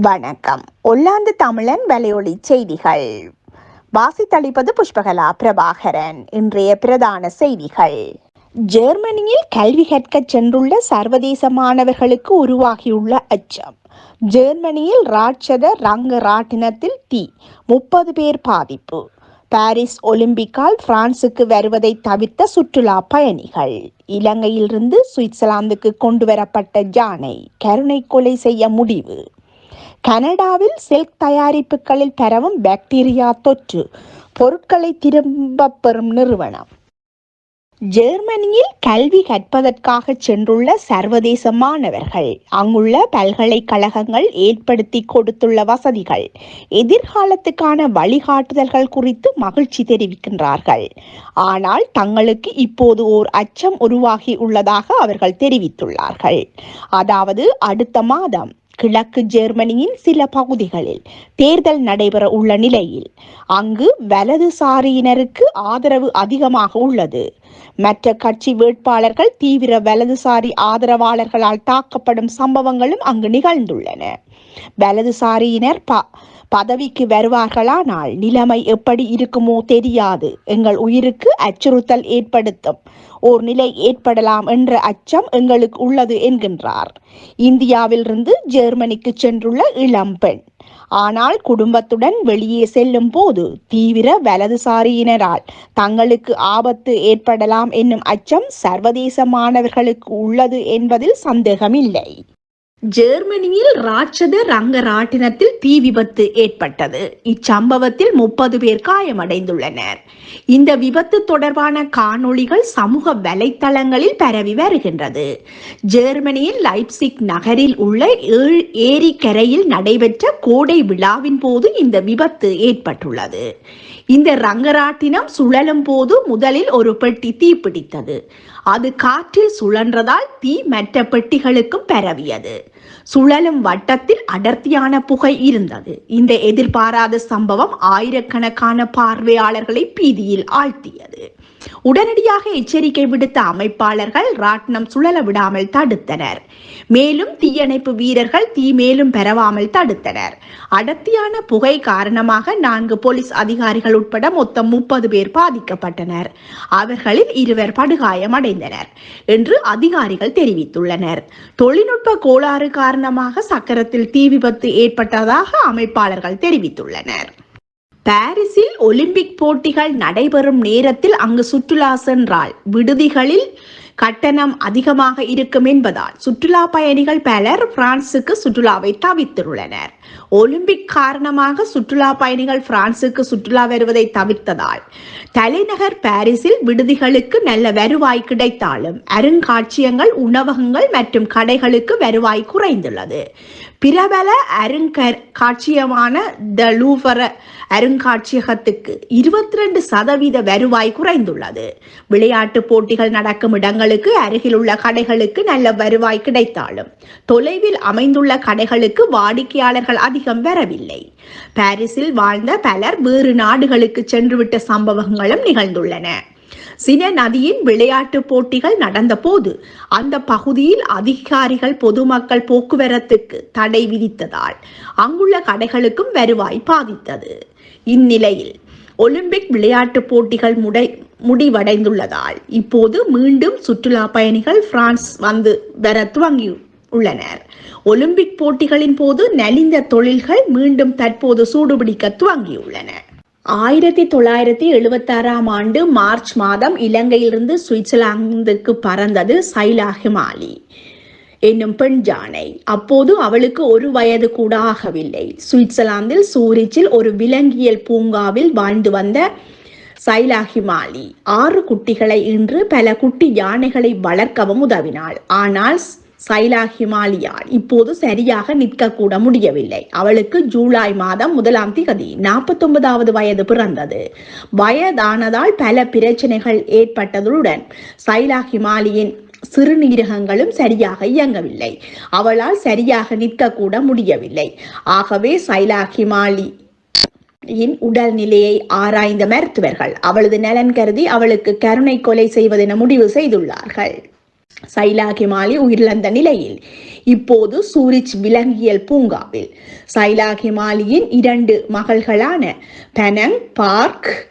வணக்கம். ஒல்லாந்து தமிழன் வலையொலி செய்திகள். வாசித்தளிப்பது புஷ்பகலா பிரபாகரன். இன்றைய பிரதான செய்திகள். ஜெர்மனியில் கல்வி கற்க சென்றுள்ள சர்வதேச மாணவர்களுக்கு உருவாகியுள்ள அச்சம். ஜெர்மனியில் ராட்சத ரங்க ராட்டினத்தில் தீ. முப்பது பேர் பாதிப்பு. பாரிஸ் ஒலிம்பிக்கால் பிரான்சுக்கு வருவதை தவிர்த்த சுற்றுலா பயணிகள். இலங்கையிலிருந்து சுவிட்சர்லாந்துக்கு கொண்டுவரப்பட்ட ஜானை கருணை கொலை செய்ய முடிவு. கனடாவில் சில்க் தயாரிப்புகளில் பரவும் பாக்டீரியா தொற்று. பொருட்களை திரும்பப் பெறும் நிறுவனம். ஜெர்மனியில் கல்வி கற்பதற்காக சென்றுள்ள சர்வதேச மாணவர்கள் அங்குள்ள பல்கலைக்கழகங்கள் ஏற்படுத்தி கொடுத்துள்ள வசதிகள் எதிர்காலத்துக்கான வழிகாட்டுதல்கள் குறித்து மகிழ்ச்சி தெரிவிக்கின்றார்கள். ஆனால் தங்களுக்கு இப்போது ஓர் அச்சம் உருவாகி உள்ளதாக அவர்கள் தெரிவித்துள்ளார்கள். அதாவது அடுத்த மாதம் கிழக்கு ஜெர்மனியின் சில பகுதிகளில் தேர்தல் நடைபெற உள்ள நிலையில். அங்கு வலதுசாரியினருக்கு ஆதரவு அதிகமாக உள்ளது. மற்ற கட்சி வேட்பாளர்கள் தீவிர வலதுசாரி ஆதரவாளர்களால் தாக்கப்படும் சம்பவங்களும் அங்கு நிகழ்ந்துள்ளன. வலதுசாரியினர் ப பதவிக்கு வருவார்களானால் நிலைமை எப்படி இருக்குமோ தெரியாது. எங்கள் உயிருக்கு அச்சுறுத்தல் ஏற்படுத்தும். ஓர் நிலை ஏற்படலாம் என்ற அச்சம் எங்களுக்கு உள்ளது என்கின்றார். இந்தியாவிலிருந்து ஜெர்மனிக்கு சென்றுள்ள இளம்பெண் ஆனால் குடும்பத்துடன் வெளியே செல்லும் போது தீவிர வலதுசாரியினரால் தங்களுக்கு ஆபத்து ஏற்படலாம் என்னும் அச்சம் சர்வதேச மாணவர்களுக்கு உள்ளது என்பதில் சந்தேகமில்லை. ஜெர்மனியில் ராட்சத ரங்கராட்டினத்தில் தீ விபத்து ஏற்பட்டது. இச்சம்பவத்தில் முப்பது பேர் காயமடைந்துள்ளனர். இந்த விபத்து தொடர்பான காணொளிகள் சமூக வலைத்தளங்களில் பரவி வருகின்றது. ஜெர்மனியின் லைப்சிக் நகரில் உள்ள ஏழ் ஏரிக்கரையில் நடைபெற்ற கோடை விழாவின் போது இந்த விபத்து ஏற்பட்டுள்ளது. இந்த ரங்கராட்டினம் சுழலும் போது முதலில் ஒரு பெட்டி தீப்பிடித்தது அது காற்றில் சுழன்றதால் தீ மற்ற பெட்டிகளுக்கும் பரவியது. சுழலும் வட்டத்தில் அடர்த்தியான புகை இருந்தது. இந்த எதிர்பாராத சம்பவம் ஆயிரக்கணக்கான பார்வையாளர்களை பீதியில் ஆழ்த்தியது. உடனடியாக எச்சரிக்கை விடுத்த அமைப்பாளர்கள் ராட்னம் சுழல விடாமல் தடுத்தனர். மேலும் தீயணைப்பு வீரர்கள் தீ மேலும் பெறவாமல் தடுத்தனர். அடர்த்தியான புகை காரணமாக நான்கு போலீஸ் அதிகாரிகள் உட்பட மொத்தம் முப்பது பேர் பாதிக்கப்பட்டனர். அவர்களில் இருவர் படுகாயமடைந்தனர் என்று அதிகாரிகள் தெரிவித்துள்ளனர். தொழில்நுட்ப கோளாறு காரணமாக சக்கரத்தில் தீ விபத்து ஏற்பட்டதாக அமைப்பாளர்கள் தெரிவித்துள்ளனர். பாரிஸில் ஒலிம்பிக் போட்டிகள் நடைபெறும் நேரத்தில் அங்கு சுற்றுலா சென்றால் விடுதிகளில் கட்டணம் அதிகமாக இருக்கும் என்பதால் சுற்றுலா பயணிகள் பலர் பிரான்சுக்கு சுற்றுலாவை தவிர்த்துள்ளனர் ஒலிம்பிக் காரணமாக சுற்றுலா பயணிகள் பிரான்சுக்கு சுற்றுலா வருவதை தவிர்த்ததால் தலைநகர் பாரிஸில் விடுதிகளுக்கு நல்ல வருவாய் கிடைத்தாலும் அருங்காட்சியங்கள் உணவகங்கள் மற்றும் கடைகளுக்கு வருவாய் குறைந்துள்ளது. பிரபல அருங்கர் காட்சியமான த லூவர அருங்காட்சியகத்துக்கு இருபத்தி ரெண்டு சதவீத வருவாய் குறைந்துள்ளது. விளையாட்டு போட்டிகள் நடக்கும் இடங்களுக்கு அருகில் உள்ள கடைகளுக்கு நல்ல வருவாய் கிடைத்தாலும் தொலைவில் அமைந்துள்ள கடைகளுக்கு வாடிக்கையாளர்கள் அதிகம் வரவில்லை. பாரிஸில் வாழ்ந்த பலர் வேறு நாடுகளுக்கு சென்றுவிட்ட சம்பவங்களும் நிகழ்ந்துள்ளன. சின நதியின் விளையாட்டு போட்டிகள் நடந்தபோது அந்த பகுதியில் அதிகாரிகள் பொதுமக்கள் போக்குவரத்துக்கு தடை விதித்ததால் அங்குள்ள கடைகளுக்கும் வருவாய் பாதித்தது. இந்நிலையில் ஒலிம்பிக் விளையாட்டு போட்டிகள் முடை முடிவடைந்துள்ளதால் இப்போது மீண்டும் சுற்றுலா பயணிகள் பிரான்ஸ் வந்து வர துவங்கி உள்ளனர். ஒலிம்பிக் போட்டிகளின் போது நலிந்த தொழில்கள் மீண்டும் தற்போது சூடுபிடிக்க துவங்கியுள்ளன. ஆயிரத்தி தொள்ளாயிரத்தி எழுபத்தாறாம் ஆண்டு மார்ச் மாதம் இலங்கையிலிருந்து சுவிட்சர்லாந்துக்கு பறந்தது சைலா ஹிமாலி என்னும் பெண் ஜானை அப்போது அவளுக்கு ஒரு வயது கூட ஆகவில்லை சுவிட்சர்லாந்தில் சூரிச்சில் ஒரு விலங்கியல் பூங்காவில் வாழ்ந்து வந்த சைலா ஹிமாலி ஆறு குட்டிகளை இன்று பல குட்டி யானைகளை வளர்க்கவும் உதவினாள். ஆனால் சைலா ஹிமாலியால் இப்போது சரியாக நிற்கக்கூட முடியவில்லை. அவளுக்கு ஜூலை மாதம் முதலாம் திகதி நாற்பத்தொன்பதாவது வயது பிறந்தது. வயதானதால் பல பிரச்சனைகள் ஏற்பட்டதுடன் சைலா ஹிமாலியின் சிறுநீரகங்களும் சரியாக இயங்கவில்லை. அவளால் சரியாக நிற்கக்கூட முடியவில்லை. ஆகவே சைலா ஹிமாலி இன் உடல்நிலையை ஆராய்ந்த மருத்துவர்கள் அவளது நலன் கருதி அவளுக்கு கருணை கொலை செய்வதென முடிவு செய்துள்ளார்கள். சைலாகி மாலி உயிரிழந்த நிலையில். இப்போது சூரிச் விலங்கியல் பூங்காவில். சைலா இரண்டு மகள்களான பெனங் பார்க்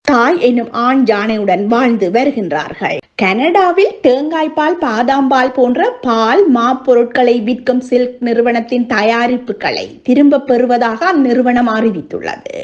தாய் எனும் ஆண் யானையுடன் வாழ்ந்து வருகின்றார்கள். கனடாவில் தேங்காய்பால் பாதாம்பால் போன்ற பால் மா பொருட்களை விற்கும் சில்க் நிறுவனத்தின் தயாரிப்புகளை திரும்ப பெறுவதாக அந்நிறுவனம் அறிவித்துள்ளது.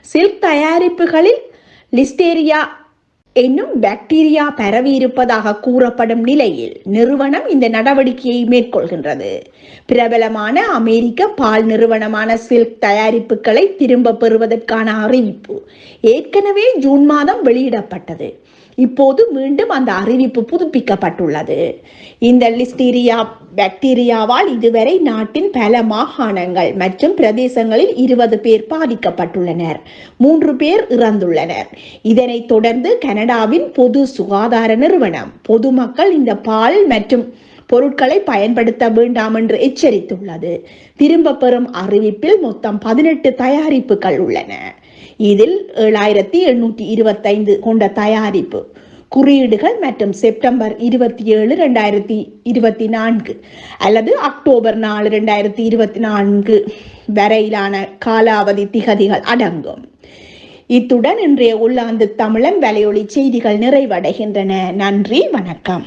சில்க் தயாரிப்புகளில் லிஸ்டேரியா என்னும் பாக்டீரியா பரவி இருப்பதாக கூறப்படும் நிலையில் நிறுவனம் இந்த நடவடிக்கையை மேற்கொள்கின்றது. பிரபலமான அமெரிக்க பால் நிறுவனமான சில்க் தயாரிப்புகளை திரும்ப பெறுவதற்கான அறிவிப்பு ஏற்கனவே ஜூன் மாதம் வெளியிடப்பட்டது. இப்போது மீண்டும் அந்த அறிவிப்பு புதுப்பிக்கப்பட்டுள்ளது. இந்த லிஸ்டீரியா பாக்டீரியாவால் இதுவரை நாட்டின் பல மாகாணங்கள் மற்றும் பிரதேசங்களில் இருபது பேர் பாதிக்கப்பட்டுள்ளனர். மூன்று பேர் இறந்துள்ளனர். இதனைத் தொடர்ந்து கனடாவின் பொது சுகாதார நிறுவனம் பொதுமக்கள் இந்த பால் மற்றும் பொருட்களை பயன்படுத்த வேண்டாம் என்று எச்சரித்துள்ளது. திரும்ப பெறும் அறிவிப்பில் மொத்தம் பதினெட்டு தயாரிப்புகள் உள்ளன. இதில் ஏழாயிரத்தி எண்ணூற்றி இருபத்தைந்து கொண்ட தயாரிப்பு குறியீடுகள் மற்றும் செப்டம்பர் இருபத்தி ஏழு ரெண்டாயிரத்தி இருபத்தி நான்கு அல்லது அக்டோபர் நாலு ரெண்டாயிரத்தி இருபத்தி நான்கு வரையிலான காலாவதி திகதிகள் அடங்கும். இத்துடன் இன்றைய உள்ளாந்து தமிழன் வலையொலி செய்திகள் நிறைவடைகின்றன. நன்றி வணக்கம்.